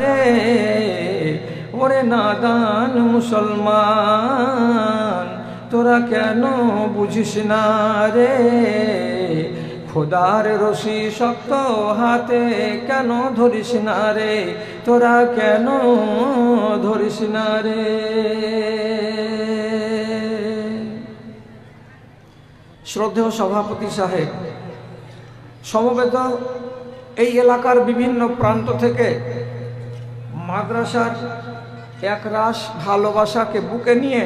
রে, ওরে নাদান মুসলমান, তোরা কেন বুঝিস না রে? খোদার রশি শক্ত হাতে কেন ধরিস না রে? তোরা কেন ধরিস না রে? শ্রদ্ধেয় সভাপতি সাহেব, সমবেত এই এলাকার বিভিন্ন প্রান্ত থেকে মাদ্রাসার একরাশ ভালোবাসাকে বুকে নিয়ে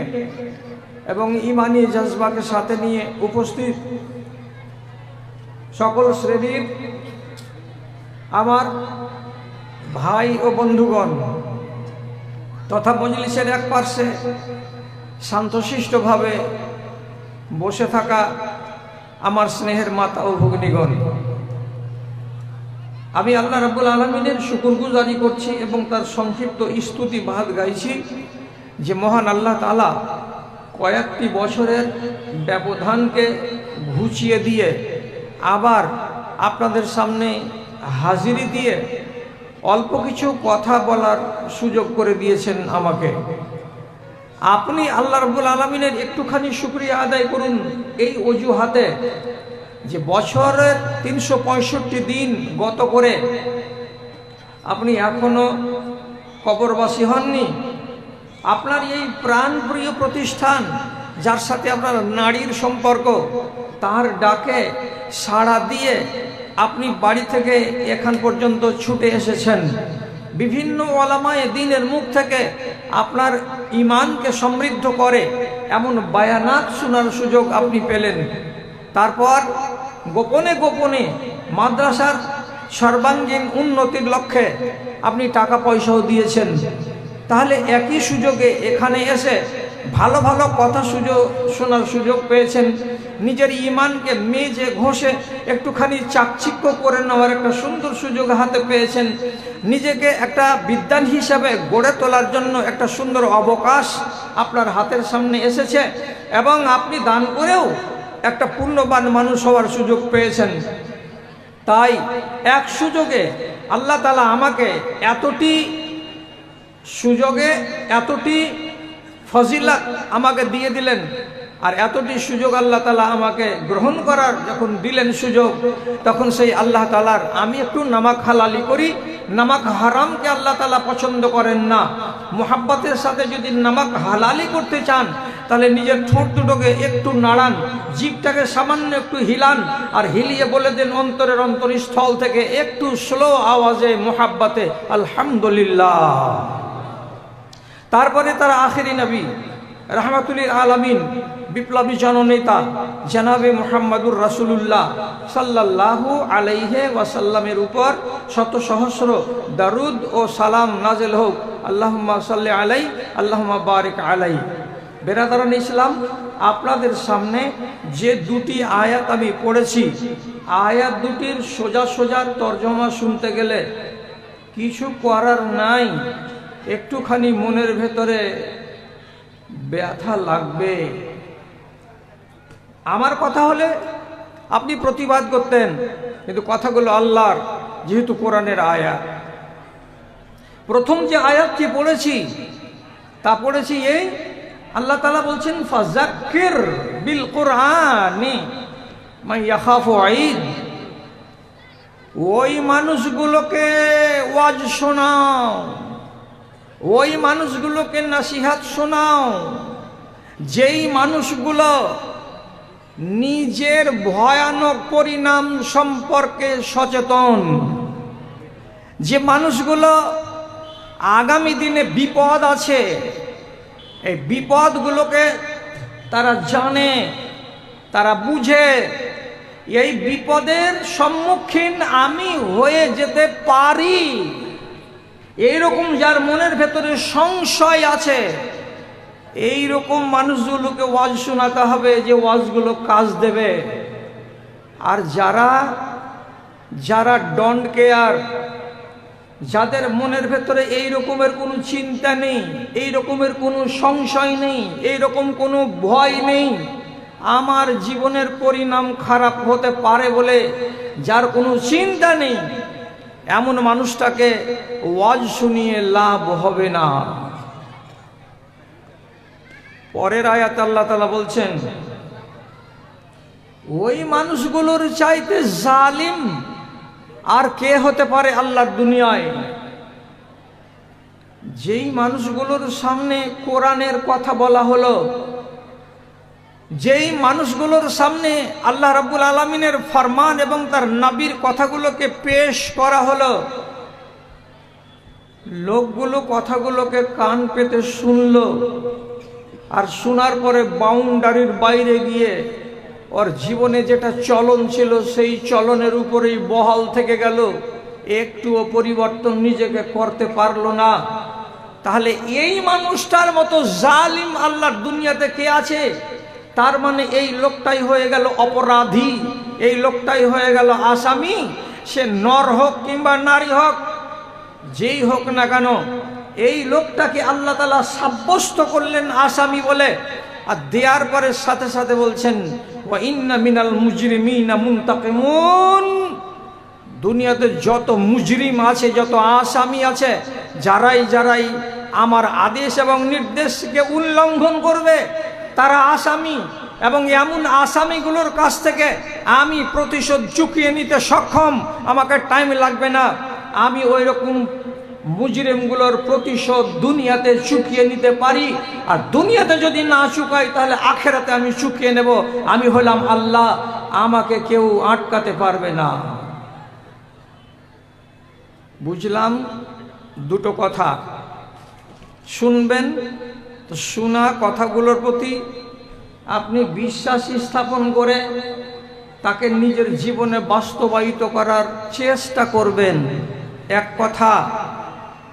এবং ইমানি জজবাকে সাথে নিয়ে উপস্থিত সকল শ্রেণির আমার ভাই ও বন্ধুগণ তথা মজলিসের এক পার্শ্বে শান্তশিষ্টভাবে বসে থাকা আমার স্নেহের মাতা ও ভগ্নীগণ। আমি আল্লাহ রাব্বুল আলমিনের শুকুরগুজারি করছি এবং তার সংক্ষিপ্ত স্তুতি বাদ গাইছি যে মহান আল্লাহ তালা কয়েকটি বছরের ব্যবধানকে ঘুচিয়ে দিয়ে আবার আপনাদের সামনে হাজিরি দিয়ে অল্প কিছু কথা বলার সুযোগ করে দিয়েছেন আমাকে। আপনি আল্লাহ রব্বুল আলমিনের একটুখানি শুক্রিয়া আদায় করুন এই অজুহাতে। যে বছরের তিনশো পঁয়ষট্টি দিন গত করে আপনি এখনও কবরবাসী হননি? আপনার এই প্রাণপ্রিয় প্রতিষ্ঠান, যার সাথে আপনার নারীর সম্পর্ক, তার ডাকে সাড়া দিয়ে আপনি বাড়ি থেকে এখান পর্যন্ত ছুটে এসেছেন। বিভিন্ন ওলামায় দিনের মুখ থেকে আপনার ইমানকে সমৃদ্ধ করে এমন বায়ানাত শোনার সুযোগ আপনি পেলেন। তারপর গোপনে গোপনে মাদ্রাসার সর্বাঙ্গীন উন্নতির লক্ষ্যে আপনি টাকা পয়সাও দিয়েছেন। তাহলে একই সুযোগে এখানে এসে ভালো ভালো কথা সুযোগ, শোনার সুযোগ পেয়েছেন। নিজের ইমানকে মেজে ঘষে একটুখানি চাকচিক্য করে নেওয়ার একটা সুন্দর সুযোগ হাতে পেয়েছেন। নিজেকে একটা বিদ্যান হিসাবে গড়ে তোলার জন্য একটা সুন্দর অবকাশ আপনার হাতের সামনে এসেছে এবং আপনি দান করেও একটা পূর্ণবান মানুষ হওয়ার সুযোগ পেয়েছেন। তাই এক সুযোগে আল্লাহ তালা আমাকে এতটি সুযোগে, এতটি ফজিলা আমাকে দিয়ে দিলেন আর এতটি সুযোগ আল্লাহ তালা আমাকে গ্রহণ করার যখন দিলেন সুযোগ, তখন সেই আল্লাহ তালার আমি একটু নামাক হালালি করি নামাক হারামকে আল্লাহ তালা পছন্দ করেন না। মোহাব্বতের সাথে যদি নামাক হালালি করতে চান, তাহলে নিজের ঠোঁট দুটোকে একটু নাড়ান জীবটাকে সামান্য একটু হিলান, আর হিলিয়ে বলে দেন অন্তরের অন্তরস্থল থেকে একটু স্লো আওয়াজে মোহাব্বতে, আলহামদুলিল্লাহ। তারপরে তার আখেরি নবী রহমাতুলিল আলমিন বিপ্লবী জননেতা জানাবে মোহাম্মদুর রাসুলুল্লাহ সাল্লাল্লাহু আলাইহে ওয়াসাল্লামের উপর শত সহস্র দারুদ ও সালাম নাজেল হোক। আল্লাহম্মা সাল্লি আলাই আল্লাহম্মা বারিক আলাই বেরাদারান ইসলাম, আপনাদের সামনে যে দুটি আয়াত আমি পড়েছি, আয়াত দুটির সোজা সোজা তর্জমা শুনতে গেলে কিছু করার নাই, একটুখানি মনের ভেতরে ব্যথা লাগবে। আমার কথা হলে আপনি প্রতিবাদ করতেন, কিন্তু কথাগুলো আল্লাহর, যেহেতু কোরআনের আয়াত। প্রথম যে আয়াতটি পড়েছি, তা পড়েছি এই, আল্লাহ তালা বলছেন ফাজাক্কির বিল কোরআনি ওই মানুষগুলোকে ওয়াজ শোনাও, ওই মানুষগুলোকে নাসিহাত শোনাও। যেই মানুষগুলো নিজের ভয়ানক পরিণাম সম্পর্কে সচেতন। যে মানুষগুলো আগামী দিনে বিপদ আছে, এই বিপদগুলোকে তারা জানে, তারা বুঝে। এই বিপদের সম্মুখীন আমি হয়ে যেতে পারি। এইরকম যার মনের ভেতরে সংশয় আছে এই রকম মানুষগুলোকে ওয়াজ শোনাতে হবে যে ওয়াজগুলো কাজ দেবে। আর যারা যারা ডন্ট কেয়ার যাদের মনের ভেতরে এই রকমের কোনো চিন্তা নেই এই রকমের কোনো সংশয় নেই এই রকম কোনো ভয় নেই, আমার জীবনের পরিণাম খারাপ হতে পারে বলে যার কোনো চিন্তা নেই, এমন মানুষটাকে ওয়াজ শুনিয়ে লাভ হবে না। পরের আয়াত আল্লাহ তালা বলছেন, ওই মানুষগুলোর চাইতে জালিম আর কে হতে পারে আল্লাহর দুনিয়ায়? যেই মানুষগুলোর সামনে কোরআনের কথা বলা হলো, যেই মানুষগুলোর সামনে আল্লাহ রাব্বুল আলমিনের ফরমান এবং তার নাবির কথাগুলোকে পেশ করা হলো, লোকগুলো কথাগুলোকে কান পেতে শুনলো। আর শোনার পরে বাউন্ডারির বাইরে গিয়ে ওর জীবনে যেটা চলন ছিল সেই চলনের উপরেই বহাল থেকে গেল। একটুও পরিবর্তন নিজেকে করতে পারল না। তাহলে এই মানুষটার মতো জালিম আল্লাহর দুনিয়াতে কে আছে? তার মানে এই লোকটাই হয়ে গেল অপরাধী, এই লোকটাই হয়ে গেল আসামি। সে নর হোক কিংবা নারী হোক, যেই হোক না কেন এই লোকটাকে আল্লাহ তালা সাব্যস্ত করলেন আসামি বলে। আর দেওয়ার পরের সাথে সাথে বলছেন দুনিয়াতে যত মুজরিম আছে, যত আসামি আছে, যারাই যারাই আমার আদেশ এবং নির্দেশকে উল্লঙ্ঘন করবে, তারা আসামি। এবং এমন আসামিগুলোর কাছ থেকে আমি প্রতিশোধ চুকিয়ে নিতে সক্ষম। আমাকে টাইম লাগবে না। আমি ওই রকম মুজরিমগুলোর প্রতিশোধ দুনিয়াতে চুকিয়ে নিতে পারি। আর দুনিয়াতে যদি না চুকাই তাহলে আখেরাতে আমি চুকিয়ে নেব। আমি হলাম আল্লাহ, আমাকে কেউ আটকাতে পারবে না। বুঝলাম? দুটো কথা। শুনবেন, তো শোনা কথাগুলোর প্রতি আপনি বিশ্বাস স্থাপন করে তাকে নিজের জীবনে বাস্তবায়িত করার চেষ্টা করবেন। এক কথা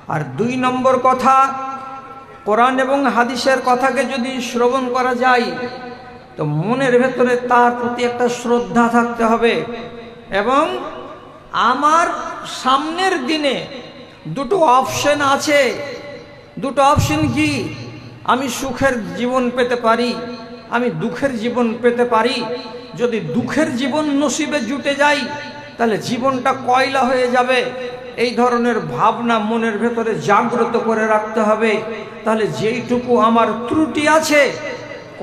আর দুই নম্বর কথা, কোরআন এবং হাদিসের কথাকে যদি শ্রবণ করা যায়, তো মনের ভেতরে তার প্রতি একটা শ্রদ্ধা থাকতে হবে। এবং আমার সামনের দিনে দুটো অপশন আছে। দুটো অপশন কি? আমি সুখের জীবন পেতে পারি, আমি দুঃখের জীবন পেতে পারি। যদি দুঃখের জীবন নসিবে জুটে যাই তাহলে জীবনটা কয়লা হয়ে যাবে? এই ধরনের ভাবনা মনের ভেতরে জাগ্রত করে রাখতে হবে। তাহলে যেইটুকু আমার ত্রুটি আছে,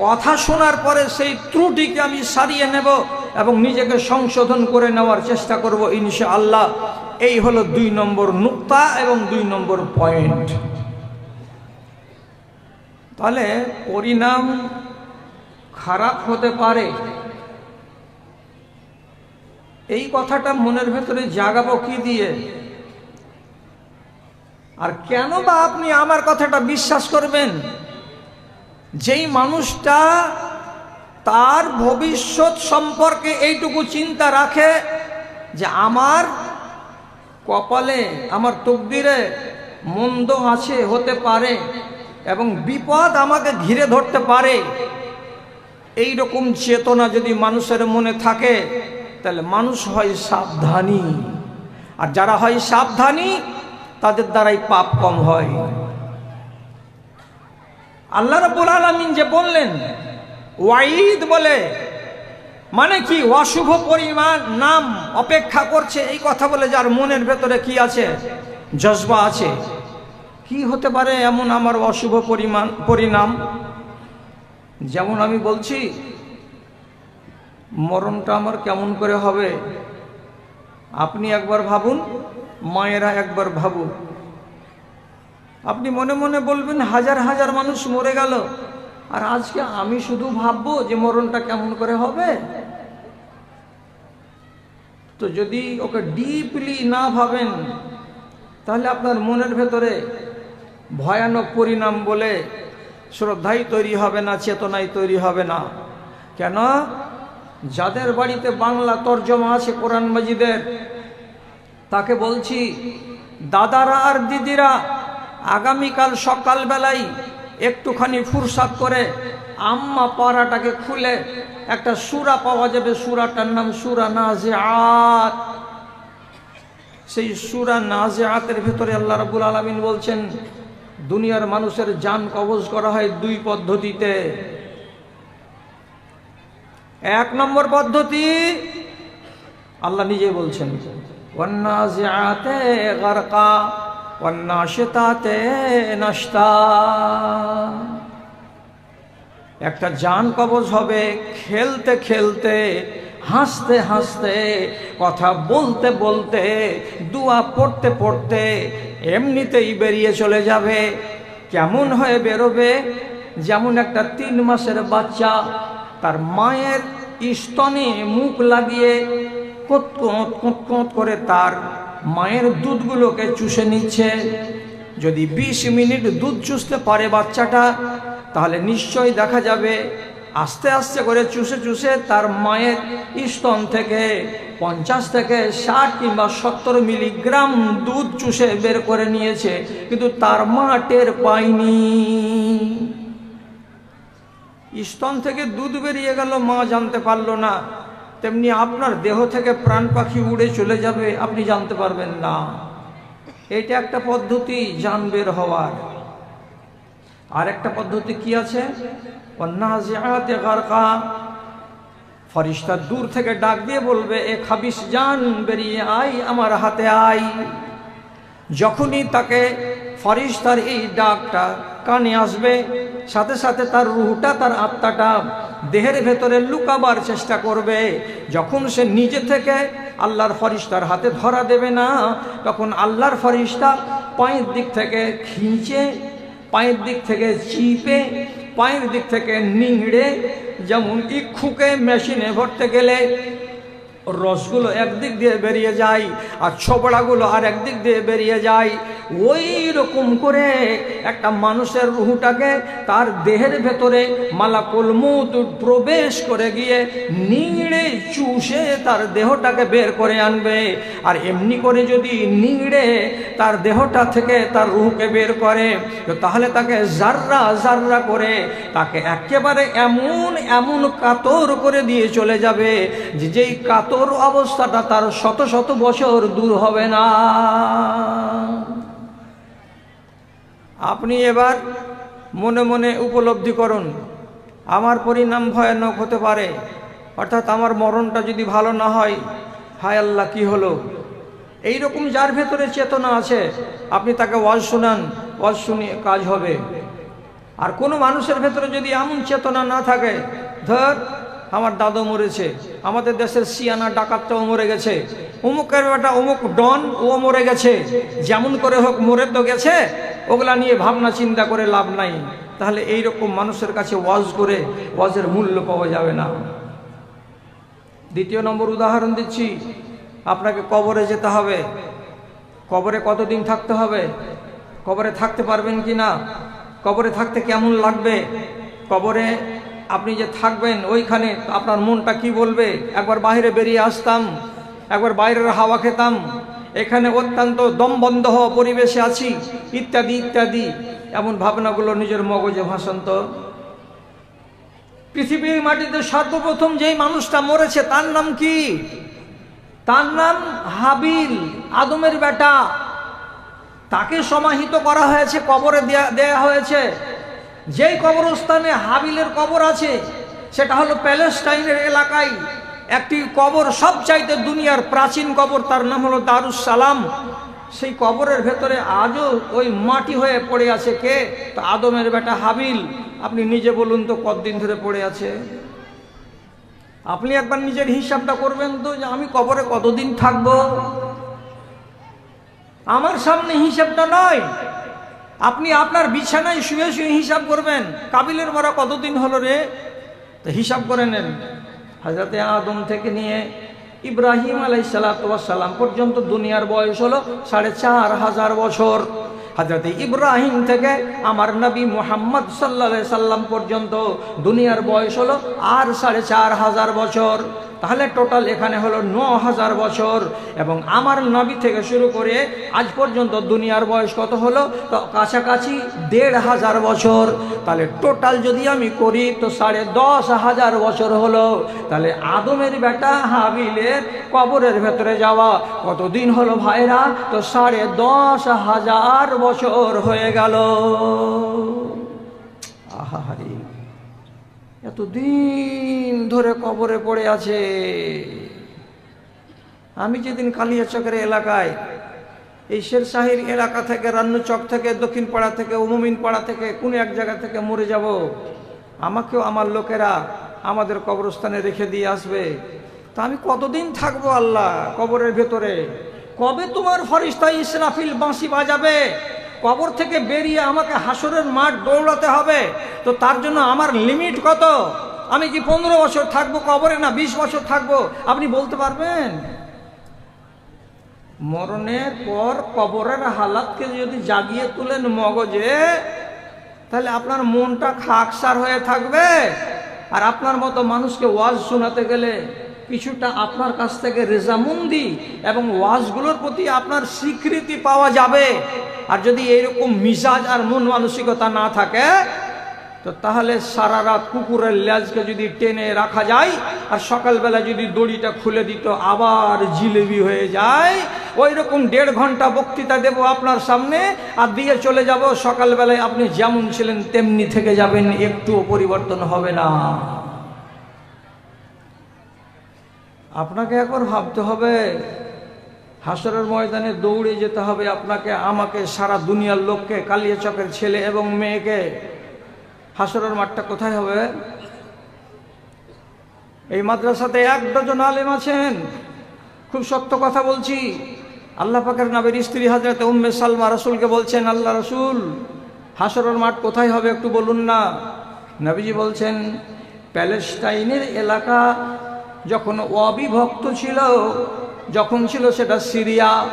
কথা শোনার পরে সেই ত্রুটিকে আমি সারিয়ে নেব এবং নিজেকে সংশোধন করে নেওয়ার চেষ্টা করব ইনশা আল্লাহ এই হলো দুই নম্বর নুক্তা এবং দুই নম্বর পয়েন্ট। তাহলে পরিণাম খারাপ হতে পারে। এই কথাটা মনের ভেতরে জাগাবো কি দিয়ে? আর কেন বা আপনি আমার কথাটা বিশ্বাস করবেন? যেই মানুষটা তার ভবিষ্যৎ সম্পর্কে এইটুকু চিন্তা রাখে যে আমার কপালে, আমার তকদিরে মন্দ আছে, হতে পারে এবং বিপদ আমাকে ঘিরে ধরতে পারে। এই রকম চেতনা যদি মানুষের মনে থাকে তাহলে মানুষ হয় সাবধানী। আর যারা হয় সাবধানী, তাদের দ্বারাই পাপ কম হয়। আল্লাহ রাব্বুল আলামিন যে বললেন ওয়াইদ বলে মানে কি, অশুভ পরিমাণ নাম অপেক্ষা করছে, এই কথা বলে যার মনের ভেতরে কি আছে? জজবা আছে। কি হতে পারে এমন আমার অশুভ পরিমাণ, পরিণাম? যেমন আমি বলছি মরণটা আমার কেমন করে হবে? আপনি একবার ভাবুন, মায়েরা একবার ভাবুন। আপনি মনে মনে বলবেন, হাজার হাজার মানুষ মরে গেল, আর আজকে আমি শুধু ভাববো যে মরণটা কেমন করে হবে? তো যদি ওকে ডিপলি না ভাবেন, তাহলে আপনার মনের ভেতরে ভয়ানক পরিণাম বলে, শ্রদ্ধাই তৈরি হবে না, চেতনাই তৈরি হবে না। কেন? যাদের বাড়িতে বাংলা তর্জমা আছে কোরআন মাজিদের, তাকে বলছি, দাদারা আর দিদিরা, আগামীকাল সকালবেলায় একটুখানি ফুরসাদ করে আম্মা পাড়াটাকে খুলে একটা সুরা পাওয়া যাবে। সুরাটার নাম সুরা নাজে আত সেই সুরা নাজে আতের ভেতরে আল্লাহ রাবুল আলমিন বলছেন, দুনিয়ার মানুষের যান কবজ করা হয় দুই পদ্ধতিতে। এক নম্বর পদ্ধতি, আল্লাহ নিজে বলছেন একটা জান কবজ হবে, খেলতে খেলতে, হাসতে হাসতে, কথা বলতে বলতে, দুয়া পড়তে পড়তে এমনিতেই বেরিয়ে চলে যাবে। কেমন হয়ে বেরোবে? যেমন একটা তিন মাসের বাচ্চা তার মায়ের স্তনে মুখ লাগিয়ে কোত কোত করে তার মায়ের দুধগুলোকে চুষে নিচ্ছে। যদি ২০ মিনিট দুধ চুষতে পারে বাচ্চাটা, তাহলে নিশ্চয়ই দেখা যাবে আস্তে আস্তে করে চুষে চুষে তার মায়ের স্তন থেকে পঞ্চাশ থেকে ষাট কিংবা সত্তর মিলিগ্রাম দুধ চুষে বের করে নিয়েছে, কিন্তু তার মা টের পায়নি। স্তন থেকে দুধ বেরিয়ে গেল, মা জানতে পারল না। তেমনি আপনার দেহ থেকে প্রাণ পাখি উড়ে চলে যাবে, আপনি জানতে পারবেন না। এটা একটা পদ্ধতি জান বের হওয়ার। আর একটা পদ্ধতি কি আছে? ফরিস্তা দূর থেকে ডাক দিয়ে বলবে, এ খাবিস জান, বেরিয়ে আই আমার হাতে আই যখনই তাকে ফরিস্তার এই ডাকটা কানে আসবে, সাথে সাথে তার রুহটা, তার আত্মাটা দেহের ভেতরে লুকাবার চেষ্টা করবে। যখন সে নিজে থেকে আল্লাহর ফরিস্তার হাতে ধরা দেবে না, তখন আল্লাহর ফরিস্তা পায়ের দিক থেকে খিঁচে, পায়ের দিক থেকে চিপে, পায়ের দিক থেকে নিংড়ে যেমন ইক্ষুকে মেশিনে ভরতে গেলে রসগুলো একদিক দিয়ে বেরিয়ে যায় আর ছোবড়াগুলো আর একদিক দিয়ে বেরিয়ে যায়। ওই রকম করে একটা মানুষের রুহুটাকে তার দেহের ভেতরে মালাকুল মুত প্রবেশ করে গিয়ে নিংড়ে চুষে তার দেহটাকে বের করে আনবে। আর এমনি করে যদি নিংড়ে তার দেহটা থেকে তার রুহকে বের করে তাহলে তাকে জাররা জাররা করে, তাকে একেবারে এমন এমন কাতর করে দিয়ে চলে যাবে যে যেই কাতর অবস্থাটা তার শত শত বছর দূর হবে না। আপনি এবার মনে মনে উপলব্ধি করুন, আমার পরিণাম ভয়ানক হতে পারে, অর্থাৎ আমার মরণটা যদি ভালো না হয়, হায় আল্লাহ, কি হলো? এই রকম যার ভেতরে চেতনা আছে, আপনি তাকে ওয়াজ শোনান, ওয়াজ শুনিয়ে কাজ হবে। আর কোনো মানুষের ভেতরে যদি এমন চেতনা না থাকে, ধর আমার দাদু মরেছে, আমাদের দেশের সিয়ানা ডাকাতটাও মরে গেছে। অমুকের বেটা অমুক ডন, ও মরে গেছে। যেমন করে হোক মরে তো গেছে, ওগুলা নিয়ে ভাবনা চিন্তা করে লাভ নাই। তাহলে এই রকম মানুষের কাছে ওয়াজ করে ওয়াজের মূল্য পাওয়া যাবে না। দ্বিতীয় নম্বর উদাহরণ দিচ্ছি, আপনাকে কবরে যেতে হবে। কবরে কতদিন থাকতে হবে? কবরে থাকতে পারবেন কি না কবরে থাকতে কেমন লাগবে? কবরে আপনি যে থাকবেন ওইখানে আপনার মনটা কি বলবে? একবার বাইরে বেরিয়ে আসতাম, একবার বাইরের হাওয়া খেতাম, এখানে অত্যন্ত দমবন্ধ হওয়া পরিবেশে আছি, ইত্যাদি ইত্যাদি। এমন ভাবনাগুলো নিজের মগজে ভাসান্ত পৃথিবীর মাটিতে সর্বপ্রথম যেই মানুষটা মরেছে, তার নাম কি? তার নাম হাবিল, আদমের বেটা। তাকে সমাহিত করা হয়েছে, কবরে দেয়া হয়েছে। যেই কবরস্থানে হাবিলের কবর আছে, সেটা হলো প্যালেস্টাইনের এলাকায়। একটি কবর সবচাইতে দুনিয়ার প্রাচীন কবর, তার নাম হলো দারুস সালাম সেই কবরের ভেতরে আজও ওই মাটি হয়ে পড়ে আছে কে? তো আদমের বেটা হাবিল। আপনি নিজে বলুন তো, কতদিন ধরে পড়ে আছে? আপনি একবার নিজের হিসাবটা করবেন তো, যে আমি কবরে কতদিন থাকব? আমার সামনে হিসাবটা নয়। আপনি আপনার বিছানায় শুয়ে শুয়ে হিসাব করবেন, কাবিলের মরা কতদিন হলো রে? তো হিসাব করে নেন। হাজরতে আদম থেকে নিয়ে ইব্রাহিম আলাই সালাম পর্যন্ত দুনিয়ার বয়স হলো সাড়ে চার হাজার বছর। হাজরত ইব্রাহিম থেকে আমার নবী মোহাম্মদ সাল্লা সাল্লাম পর্যন্ত দুনিয়ার বয়স হলো আর সাড়ে চার হাজার বছর। তাহলে টোটাল এখানে হলো ন হাজার বছর। এবং আমার নবী থেকে শুরু করে আজ পর্যন্ত দুনিয়ার বয়স কত হলো? তো কাছাকাছি দেড় হাজার বছর। তাহলে টোটাল যদি আমি করি, তো সাড়ে দশ হাজার বছর হলো। তাহলে আদমের বেটা হাবিলের কবরের ভেতরে যাওয়া কতদিন হলো ভাইরা? তো সাড়ে দশ হাজার বছর হয়ে গেল। আহাহারি এতদিন ধরে কবরে পড়ে আছে। আমি যেদিন কালিয়াচকের এলাকায়, এই শেরশাহির এলাকা থেকে রান্নুচক থেকে, দক্ষিণ পাড়া থেকে, উমুমিন পাড়া থেকে, কোনো এক জায়গা থেকে মরে যাব, আমাকেও আমার লোকেরা আমাদের কবরস্থানে রেখে দিয়ে আসবে। তা আমি কতদিন থাকব আল্লাহ কবরের ভেতরে? কবে তোমার ফরিস্তা ইসরাফিল বাঁশি বাজাবে? কবর থেকে বেরিয়ে আমাকে হাসরের মাঠ দৌড়াতে হবে। তো তার জন্য আমার লিমিট কত? আমি কি পনেরো বছর থাকব কবরে না বিশ বছর থাকব? আপনি বলতে পারবেন? মরণের পর কবরের হালাতকে যদি জাগিয়ে তুলেন মগজে, তাহলে আপনার মনটা খাকসার হয়ে থাকবে। আর আপনার মতো মানুষকে ওয়াজ শোনাতে গেলে কিছুটা আপনার কাছ থেকে রেজামন্দি এবং ওয়াজগুলোর প্রতি আপনার স্বীকৃতি পাওয়া যাবে। আর যদি এইরকম মিজাজ আর মন মানসিকতা না থাকে, তো তাহলে সারা রাত কুকুরের লেজকে যদি টেনে রাখা যায়, আর সকালবেলা যদি দড়িটা খুলে দিত, আবার জিলেবি হয়ে যায় ওই রকম দেড় ঘণ্টা বক্তৃতা দেব আপনার সামনে, আর দিয়ে চলে যাব সকালবেলায়। আপনি যেমন ছিলেন, তেমনি থেকে যাবেন, একটুও পরিবর্তন হবে না। আপনাকে একবার ভাবতে হবে, হাসরের ময়দানে দৌড়ে যেতে হবে আপনাকে, আমাকে সারা দুনিয়ার লোককে, কালিয়াচকের ছেলে এবং মেয়েকে। হাসরের মাঠটা কোথায় হবে? এই মাদ্রাসাতে এক ডজন আলেম আছেন। খুব সত্য কথা বলছি। আল্লাহ পাকের নাবের স্ত্রী হাজরত উম্মে সালমা রসুলকে বলছেন, আল্লাহ রসুল, হাসরের মাঠ কোথায় হবে একটু বলুন না? নবীজি বলছেন, প্যালেস্টাইনের এলাকা যখন অবিভক্ত ছিল, যখন ছিল সেটা সিরিয়া।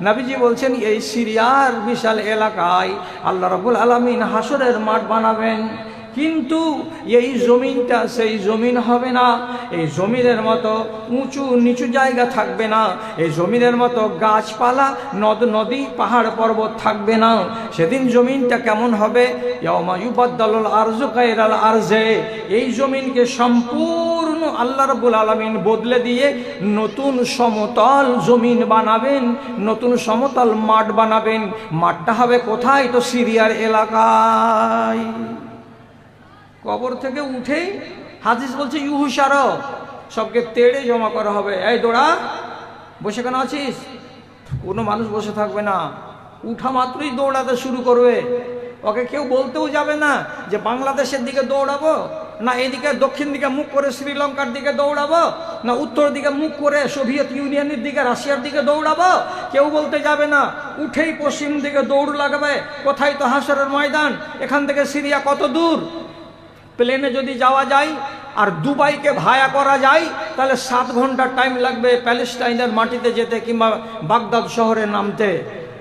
নাবিজি বলছেন, এই সিরিয়ার বিশাল এলাকায় আল্লাহ রবুল আলমিন হাসরের মাঠ বানাবেন। কিন্তু এই জমিনটা সেই জমিন হবে না। এই জমিনের মতো উঁচু নিচু জায়গা থাকবে না। এই জমিনের মতো গাছপালা, নদ, নদী, পাহাড় পর্বত থাকবে না। সেদিন জমিনটা কেমন হবে? ইয়মায়ুবাদ্দাল আরজু কায়রাল আরজে এই জমিনকে সম্পূর্ণ আল্লাহ রবুল আলমিন বদলে দিয়ে নতুন সমতল জমিন বানাবেন, নতুন সমতল মাঠ বানাবেন। মাঠটা হবে কোথায়? তো সিরিয়ার এলাকায়। কবর থেকে উঠেই হাদিস বলছে ইউহুসার সবকে তেড়ে জমা করা হবে। এই দোড়া, বসে কেন আছিস? কোনো মানুষ বসে থাকবে না। উঠা মাত্রই দৌড়াতে শুরু করবে। ওকে কেউ বলতেও যাবে না যে, বাংলাদেশের দিকে দৌড়াবো? না এদিকে দক্ষিণ দিকে মুখ করে শ্রীলঙ্কার দিকে দৌড়াবো, না উত্তর দিকে মুখ করে সোভিয়েত ইউনিয়নের দিকে, রাশিয়ার দিকে দৌড়াবো, কেউ বলতে যাবে না, উঠেই পশ্চিম দিকে দৌড় লাগাবে, কোথায় তো হাসরের ময়দান, এখান থেকে সিরিয়া কত দূর? প্লেনে যদি যাওয়া যায় আর দুবাইকে ভায়া করা যায়, তাহলে সাত ঘণ্টা টাইম লাগবে প্যালেস্টাইনের মাটিতে যেতে কিংবা বাগদাদ শহরে নামতে।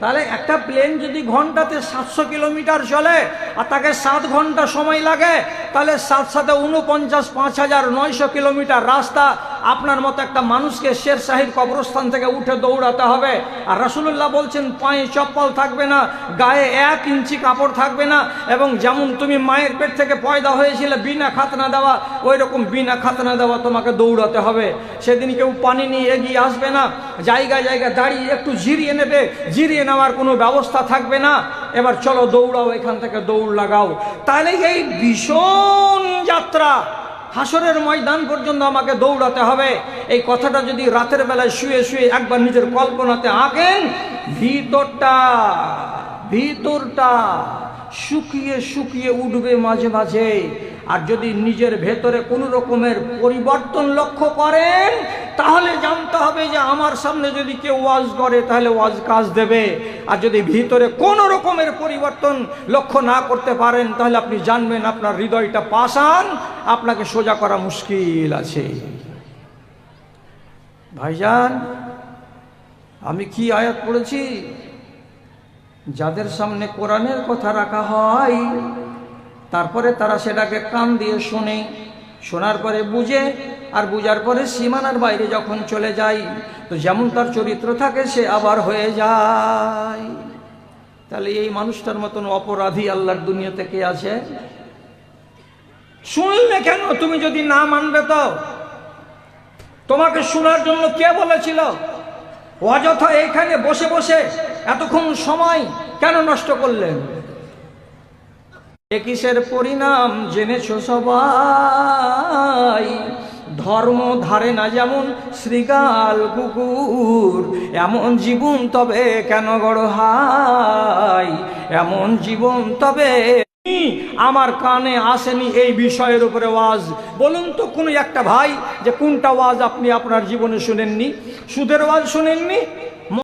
তাহলে একটা প্লেন যদি ঘন্টাতে সাতশো কিলোমিটার চলে আর তাকে সাত ঘণ্টা সময় লাগে, তাহলে সাত সাথে উনপঞ্চাশ, পাঁচ হাজার, নয়শো কিলোমিটার রাস্তা আপনার মতো একটা মানুষকে শের সাহিব কবরস্থান থেকে উঠে দৌড়াতে হবে। আর রাসুল্লাহ বলছেন, পায়ে চপ্পল থাকবে না, গায়ে এক ইঞ্চি কাপড় থাকবে না এবং যেমন তুমি মায়ের পেট থেকে পয়দা হয়েছিলে বিনা খাতনা দেওয়া ওই রকম বিনা খাতনা দেওয়া তোমাকে দৌড়াতে হবে। সেদিন কেউ পানি নিয়ে এগিয়ে আসবে না, জায়গায় জায়গায় দাঁড়িয়ে একটু জিরিয়ে নেবে জিরিয়ে নেওয়ার কোনো ব্যবস্থা থাকবে না। এবার চলো দৌড়াও, এখান থেকে দৌড় লাগাও। তাহলে এই ভীষণ যাত্রা। হাসরের ময়দান পর্যন্ত আমাকে দৌড়াতে হবে। এই কথাটা যদি রাতের বেলায় শুয়ে শুয়ে একবার নিজের কল্পনাতে আঁকেন, ভিতরটা ভিতরটা শুকিয়ে শুকিয়ে উঠবে মাঝে মাঝে। আর যদি নিজের ভেতরে কোনো রকমের পরিবর্তন লক্ষ্য করেন, তাহলে জানতে হবে যে আমার সামনে যদি কেউ ওয়াজ করে, তাহলে ওয়াজ কাজ দেবে। আর যদি ভিতরে কোনো রকমের পরিবর্তন লক্ষ্য না করতে পারেন, তাহলে আপনি জানবেন আপনার হৃদয়টা পাশান আপনাকে সোজা করা মুশকিল আছে। ভাইজান, আমি কি আয়াত পড়েছি? যাদের সামনে কোরআনের কথা রাখা হয় তারপরে তারা সেটাকে কান দিয়ে শোনে। শোনার পরে বুঝে, আর বুঝার পরে সীমানার বাইরে যখন চলে যায়, তো যেমন তার চরিত্র থাকে, সে আবার হয়ে যায়। তাহলে এই মানুষটার মতন অপরাধী আল্লাহর দুনিয়াতে কে আছে? শুনলে কেন তুমি যদি না মানবে তো? তোমাকে শোনার জন্য কে বলেছিল? অযথা এখানে বসে বসে এতক্ষণ সময় কেন নষ্ট করলেন? কিসের পরিণাম জেনেছ সবাই? ধর্ম ধারে না যেমন শ্রীগাল কুকুর, এমন জীবন তবে কেন গড় হাই? এমন জীবন তবে আমার কানে আসেনি এই বিষয়ের উপরে ওয়াজ। বলুন তো কোনো একটা ভাই যে কোনটা ওয়াজ আপনি আপনার জীবনে শুনেননি? সুদের ওয়াজ শুনেননি?